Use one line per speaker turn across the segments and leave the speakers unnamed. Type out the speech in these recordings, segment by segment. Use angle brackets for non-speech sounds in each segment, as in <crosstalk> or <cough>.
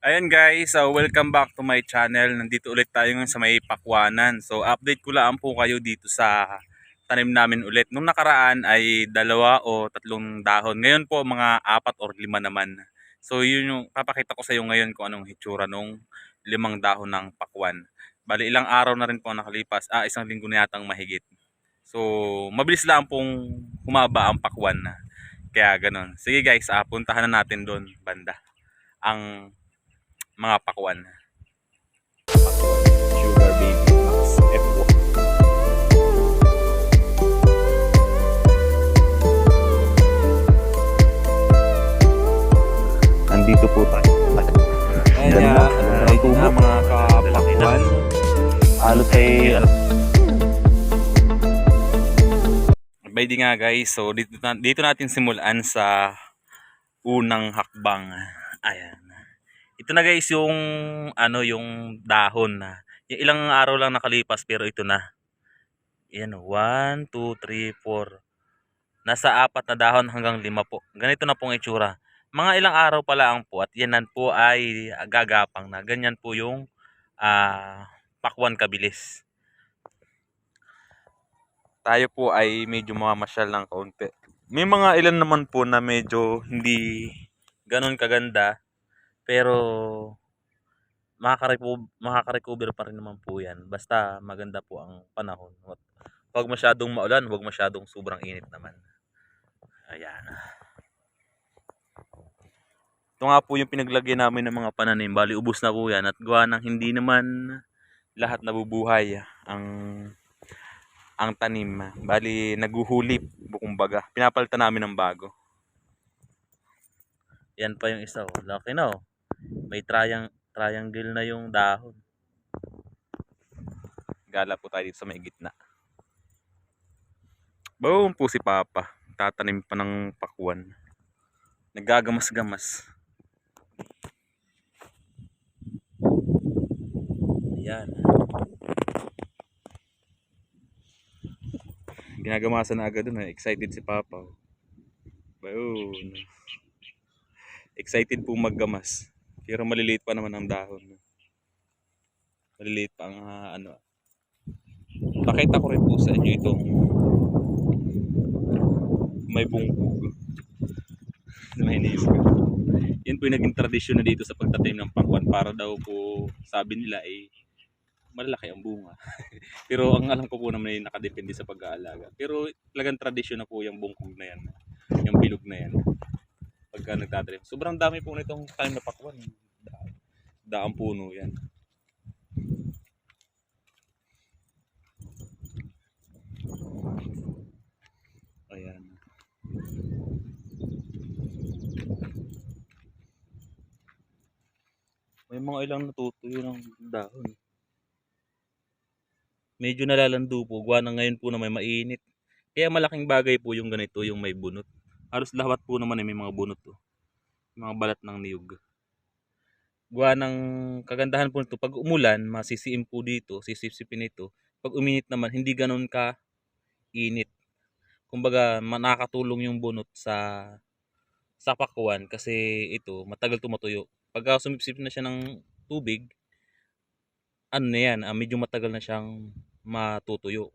Ayan guys, so welcome back to my channel. Nandito ulit tayo ngayon sa may Pakwanan. So update ko lang po kayo dito sa tanim namin ulit. Nung nakaraan ay dalawa o tatlong dahon. Ngayon po mga apat or lima naman. So yun yung papakita ko sa iyo ngayon kung anong hitsura nung limang dahon ng pakwan. Bali ilang araw na rin po nakalipas. Ah, isang linggo na yatang mahigit. So mabilis lang pong humaba ang pakwan. Kaya ganun. Sige guys, ah, puntahan na natin doon banda. Ang mga pakwan. Sugar Baby Max F1.
Nandito po tayo.
Ayan
Ganda.
nga, ready na mga kapakwan.
Halos ay
Ready nga guys, so dito, na- dito natin simulan sa unang hakbang. Ayan. Ito na guys yung ano yung dahon na. Yung ilang araw lang nakalipas pero ito na. Ayan, 1, 2, 3, 4. Nasa apat na dahon hanggang lima po. Ganito na pong itsura. Mga ilang araw pa lang po at yan po ay gagapang na. Ganyan po yung ah, pakwan kabilis. Tayo po ay medyo mamamasyal ng kaunti. May mga ilan naman po na medyo hindi ganon kaganda. Pero makaka-recover, makaka-recover pa rin naman po yan. Basta maganda po ang panahon. Huwag masyadong maulan, huwag masyadong sobrang init naman. Ayan. Ito nga po yung pinaglagyan namin ng mga pananim. Bali, ubos na po yan. At gawa ng hindi naman lahat nabubuhay ang ang tanim. Bali, naguhulip, bukong baga. Pinapalitan namin ng bago. Yan pa yung isa. Oh. Laki na oh. May triang triangle na yung dahon. Gala po tayo dito sa may gitna. Boom po si Papa. Tatanim pa ng pakwan. Nagagamas-gamas. Ayan. Ginagamasan na agad dun. Excited si Papa. Boom. Excited po maggamas. Pero maliliit pa naman ang dahon. Maliliit pa ang ah, ano. Pakita ko rin po sa inyo itong may bungkog. may iniis ko. Yan po yung naging tradisyon na dito sa pagtatanim ng pakwan para daw po sabi nila ay malalaki ang bunga. <laughs> Pero ang alam ko po naman ay nakadepende sa pag-aalaga. Pero talagang tradisyon na po yung bungkog na yan. Yung bilog na yan. Pagka nagtatanim. Sobrang dami po nitong tanim na pakwan. Da- Daang puno yan. Ayan. May mga ilang natutuyo ng dahon. Medyo nalalando po. Gawa na ngayon po na may mainit. Kaya malaking bagay po yung ganito, yung may bunot. Halos lahat po naman ay may mga bunot to. Mga balat ng niyog. Gawa ng kagandahan po nito, pag umulan, masisiim po dito, sisipsipin ito. Pag uminit naman, hindi ganun ka init. Kumbaga, nakakatulong yung bunot sa sa pakuan kasi ito, matagal tumatuyo. Pagka sumipsip na siya ng tubig, ano na yan, ah, medyo matagal na siyang matutuyo.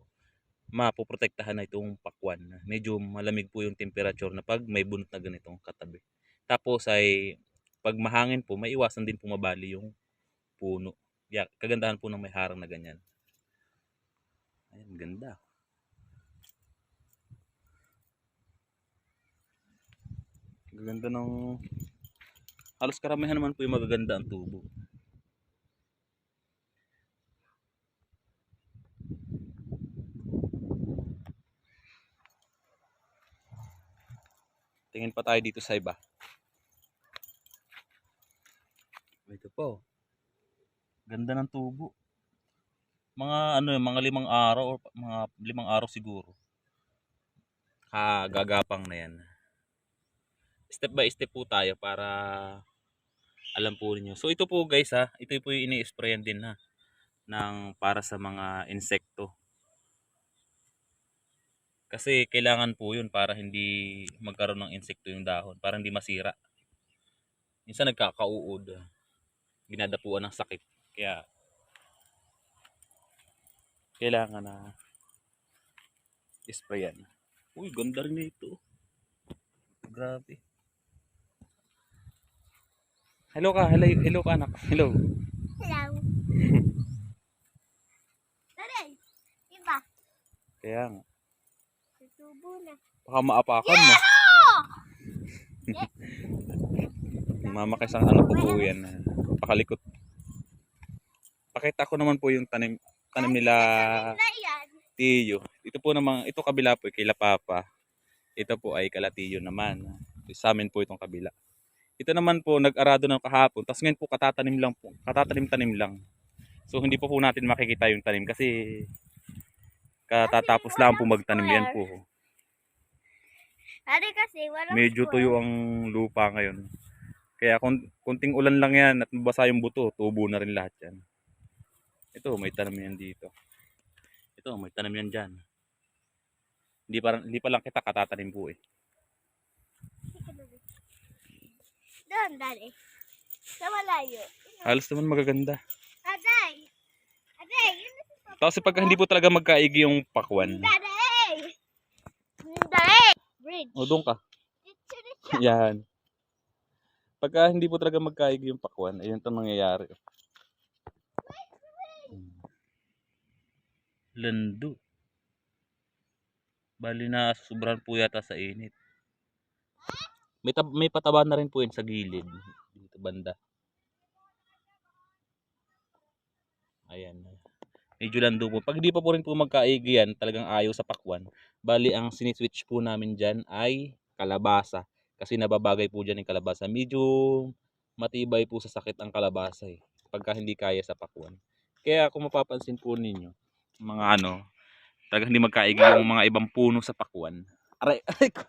Mapoprotektahan na itong pakwan. Medyo malamig po yung temperature na pag may bunot na ganitong katabi. Tapos ay pag mahangin po, may iwasan din pumabali yung puno. Yeah, kagandahan po ng may harang na ganyan. Ayan, ganda. Gaganda ng... Halos karamihan naman po yung magaganda ang tubo. Tingin pa tayo dito sa iba. Ito po. Ganda ng tubo. Mga ano, mga limang araw or mga limang araw siguro. Kagagapang na yan. Step by step po tayo para alam po ninyo. So ito po guys ha, ito po yung ini-sprayan din ha ng para sa mga insekto. Kasi kailangan po yun para hindi magkaroon ng insekto yung dahon, para hindi masira. Minsan nagkakauod. Ginadapuan ng sakit. Kaya kailangan na isprayan. Uy, ganda rin ito. Grabe. Hello ka, hello, hello ka anak. Hello.
Hello. Taray. Iba.
Kaya nga,
Tutubo na.
baka maapakan mo. <laughs> Mamakis ang ano po po yan. Pakalikot. Pakita ko naman po yung tanim tanim nila. Tiyo. Ito po namang, ito kabila po, kay La Papa. Ito po ay kalatiyo naman. Sa amin po itong kabila. Ito naman po, nag-arado ng kahapon. Tapos ngayon po, katatanim lang po. Katatanim-tanim lang. So, hindi po po natin makikita yung tanim kasi katatapos lang po magtanim yan po.
Kasi
Medyo tuyo ang lupa ngayon. Kaya kung kunting ulan lang yan at mabasa yung buto, tubo na rin lahat yan. Ito, may tanim yan dito. Ito, may tanim yan dyan. Hindi pa, hindi pa lang kita katatanim po eh.
Doon, dali. Sa malayo.
Halos naman magaganda.
Aday. Aday.
Tapos pag hindi po talaga magkaigi yung pakwan.
Daday. Daday. Bridge.
O doon ka. Yan. Pagka hindi po talaga magkaigi yung pakwan, ayun itong nangyayari. Hmm. Lando. Bali na sobrang po yata sa init. May, may pataba na rin po yun sa gilid. Dito banda. Ayan. Medyo lando po. Pag hindi pa po rin po magkaigi yan, talagang ayaw sa pakwan. Bali, ang siniswitch po namin dyan ay kalabasa. Kasi nababagay po dyan yung kalabasa. Medyo matibay po sa sakit ang kalabasa eh. Pagka hindi kaya sa pakwan. Kaya kung mapapansin po ninyo, mga ano, talagang hindi magkaigi yung mga ibang puno sa pakwan. Aray, <laughs> aray ko.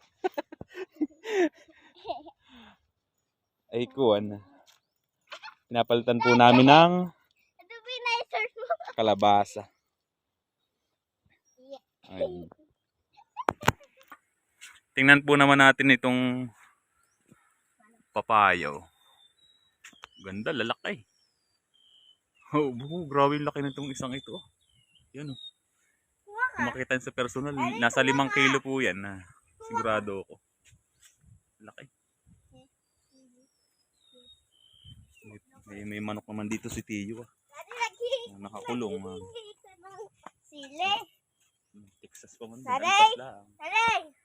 ay kuwan. Pinapalitan po namin ng kalabasa. Ayun. Tingnan po naman natin itong papayaw. Ganda, lalaki. Oh, buho, grabe laki nitong isang ito. Yan oh. Makita sa personal, nasa limang kilo po yan. Sigurado ako. Laki. May, may, manok naman dito si Tiyo. Ah. Nakakulong. Ah.
Ng Sili.
Texas pa man.
Taray!
Antas lang.
Taray.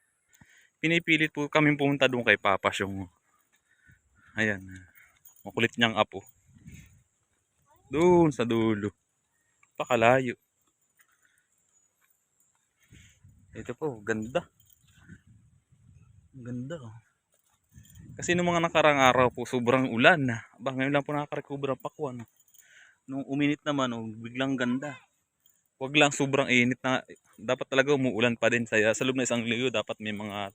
Pinipilit po kami pumunta doon kay Papa Syong. Ayan. Makulit niyang apo. Doon sa dulo. Pakalayo. Ito po, ganda. Ganda oh. Kasi nung mga nakarang araw po, sobrang ulan. Aba, ngayon lang po nakaka-recover ang pakwan. Nung uminit naman, oh, biglang ganda. Huwag lang sobrang init na. Dapat talaga umuulan pa din. Sa, sa loob na isang linggo, dapat may mga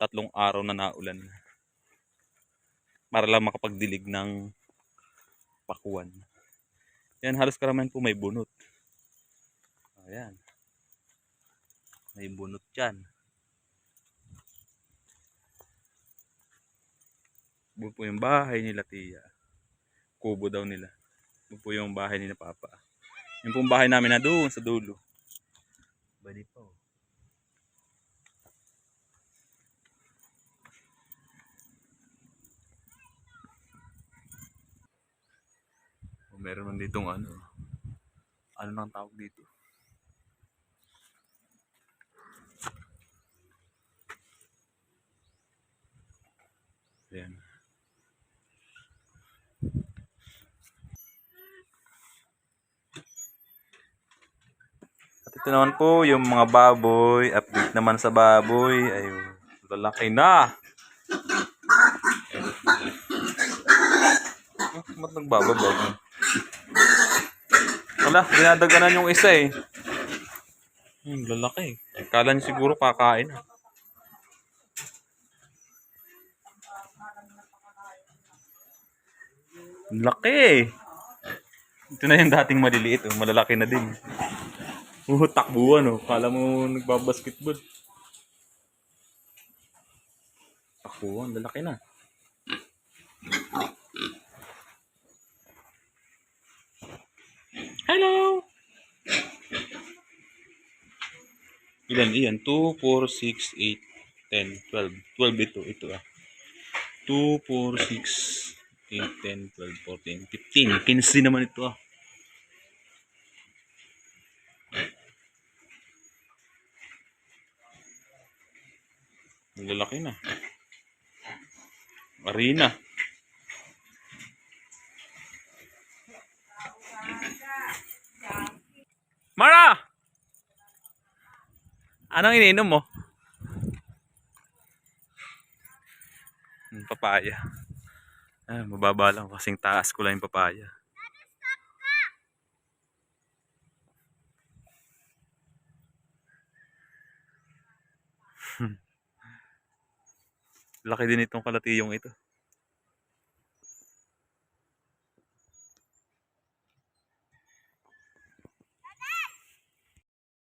tatlong araw na naulan. Para lang makapagdilig ng pakuan. Yan, halos karamihan po may bunot. Ayan. May bunot dyan. Bu po yung bahay nila tiya. Kubo daw nila. Bu po yung bahay nila papa. Yung pong bahay namin na doon sa dulo. Bali po. Meron man ditong ano. Ano nang tawag dito? Ayan. At ito naman po yung mga baboy. Update naman sa baboy. Ayun. Lalaki na. Ba't nagbababag? Wala, dinadaganan yung isa eh. Hmm, lalaki. Kala niya siguro kakain. ah. Laki eh. Ito na yung dating maliliit. Oh. Malalaki na din. Uh, takbuhan oh. Kala mo nagbabasketball. Takbuhan, lalaki na. Hello! Ilan? Iyan. 2, 4, 6, 8, 10, 12. 12 ito. Ito ah. 2, 4, 6, 8, 10, 12, 14, 15. 15 naman ito ah. Ang lalaki na. Arena. Anong iniinom mo? Hmm, papaya. Ah, mababa lang kasing taas ko lang yung papaya. Hmm. Laki din itong kalatiyong ito.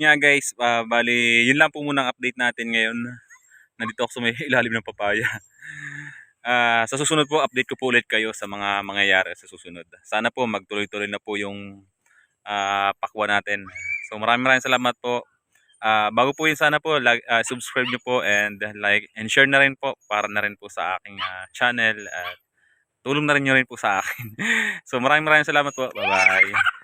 Nga guys, ah, bali, yun lang po muna ang update natin ngayon. <laughs> Nandito ako sa may <laughs> ilalim ng papaya. <laughs> Ah, sa susunod po, update ko po ulit kayo sa mga mangyayari sa susunod. Sana po magtuloy-tuloy na po yung ah, pakwa natin. So maraming maraming salamat po. Ah, bago po yun sana po, like, ah, subscribe nyo po and like and share na rin po para na rin po sa aking ah, channel at tulong na rin nyo rin po sa akin. so maraming maraming salamat po. Bye-bye.